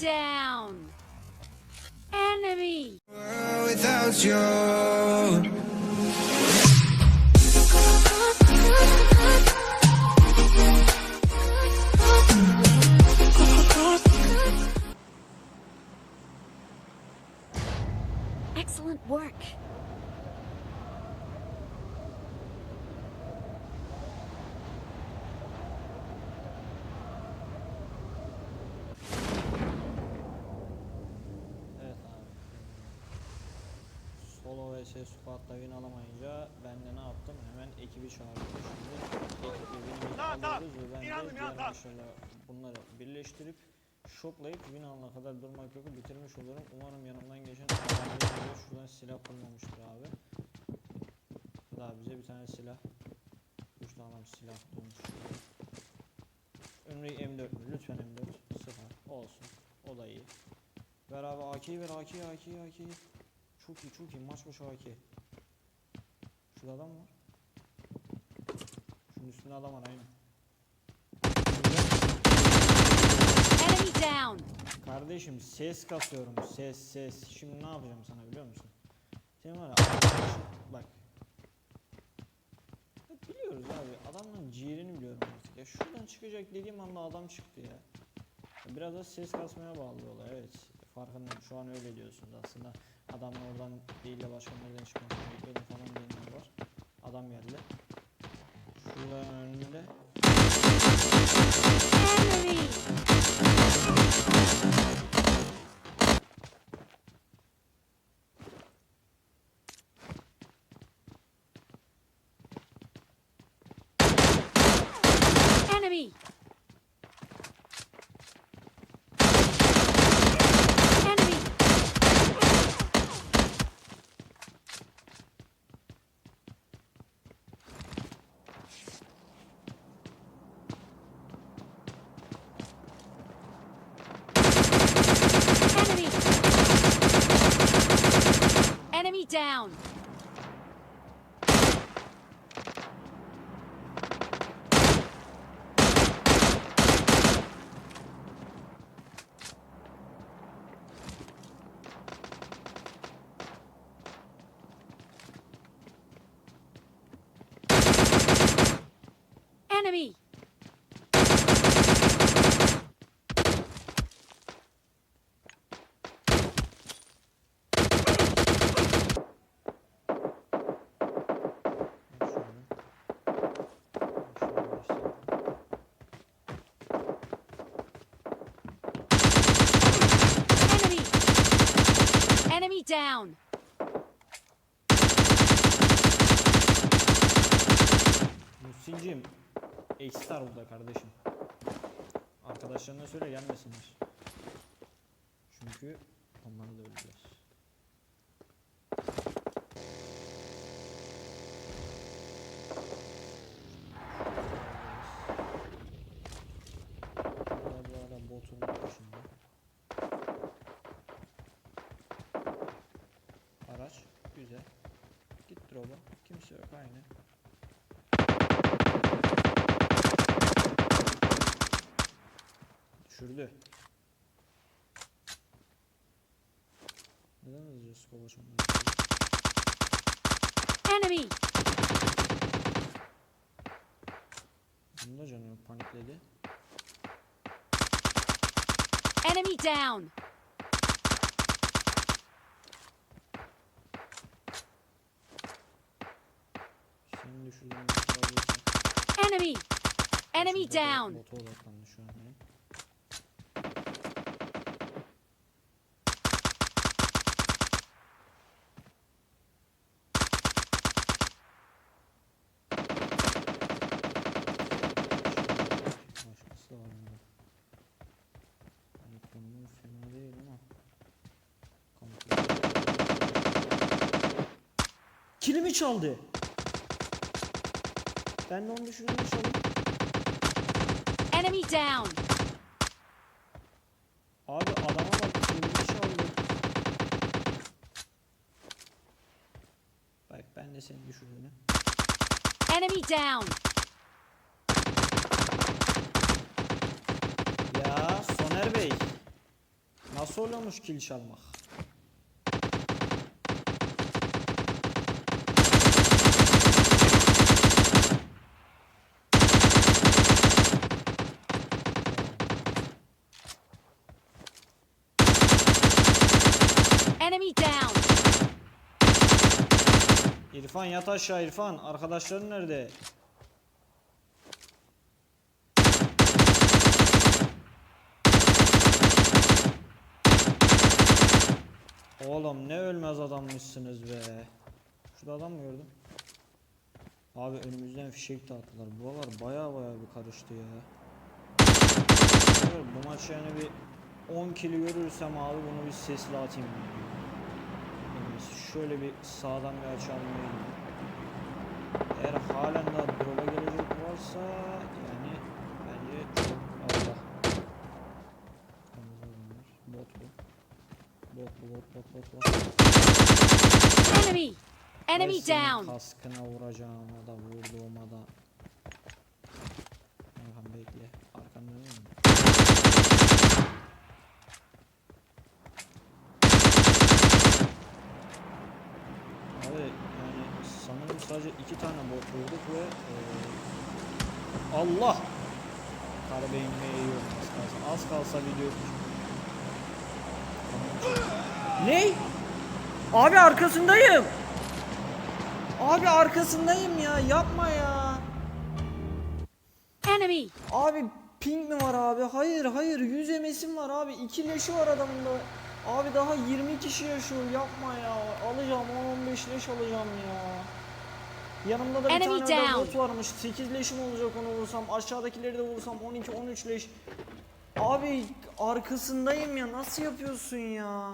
down. Enemy. without you. Excellent work. Solo vs squad'la win alamayınca ben de ne yaptım? Hemen ekibi çağırdım. Şimdi ekiple win'i Tamam, tamam. alıyoruz ve ben de diğer maçlarla bunları birleştirip şoklayıp win alana kadar durmak yok bitirmiş olurum. Umarım yanımdan geçen şuradan silah bulmamıştır abi. Daha bize bir tane silah. Üç tane adam silah bulmuş. Önüne M4 mü? Lütfen M4. Sıfır. Olsun. O da iyi. Ver abi AK'yi ver AK'yi AK'yi AK'yi. Çok iyi çok iyi maç başı AK. Şurada adam var. Şunun üstünde adam var aynen. Enemy down. Kardeşim ses kasıyorum ses ses. Şimdi ne yapacağım sana biliyor musun? Senin var ya bak. Ya biliyoruz abi adamların ciğerini biliyorum artık ya. Şuradan çıkacak dediğim anda adam çıktı ya. Ya Biraz da ses kasmaya bağlı olay evet. Farkındayım şu an öyle diyorsunuz aslında. Adam oradan değil de başka nereden çıkmasını bekliyordum falan diyenler var. Adam geldi. Şuradan önünde. Enemy. Enemy. Enemy. Enemy down. Enemy. Bak şöyle. Bak şöyle göstereyim. Enemy. Enemy down. Muhsin'cim Ekstar burada kardeşim. Arkadaşlarına söyle gelmesinler. Çünkü onları da öleceğiz. Araç güzel. Git drop'a. Kimse yok aynı. Düşürdü. Neden hızlıca skola? Enemy. Bunda canı yok panikledi. Enemy down. Enemy. Enemy down. Bota odaklandı şu an benim. Başkası da var bunda. Yani konumuz fena değil ama. Kamuflaj. Kilimi çaldı. Ben de onu düşürdüğümü çalayım. Enemy down. Abi adama bak kilimi çaldı. Bak ben de seni düşürdüğünü. Enemy down. Ya Soner Bey. Nasıl oluyormuş kill çalmak? Enemy down. İrfan yat aşağı İrfan. Arkadaşların nerede? Oğlum ne ölmez adammışsınız be. Şurada adam mı gördüm? Abi önümüzden fişek dağıttılar. Buralar baya baya bir karıştı ya. Bu maç yani bir 10 kili görürsem abi bunu bir sesli atayım. Şöyle bir sağdan bir gidiyorum. Eğer halen daha drop'a gelecek varsa yani bence çok Allah. Bot bu. Bot bu bot bot bot bot. Enemy. Enemy down. Kaskına vuracağıma da vurduğuma da. Bakalım bekle. Arkamda değil yani sanırım sadece iki tane bot vurduk ve eee, Allah! Kar beynime az kalsa. Az kalsa video Ne? Abi arkasındayım. Abi arkasındayım ya yapma ya. Enemy. Abi ping mi var abi? Hayır hayır 100 MS'im var abi. 2 leşi var adamında. Abi daha 20 kişi yaşıyor yapma ya. Alacağım 10-15 leş alacağım ya. Yanımda da bir Enemy tane down. bot varmış. 8 leşim olacak onu vursam. Aşağıdakileri de vursam 12-13 leş. Abi arkasındayım ya. Nasıl yapıyorsun ya?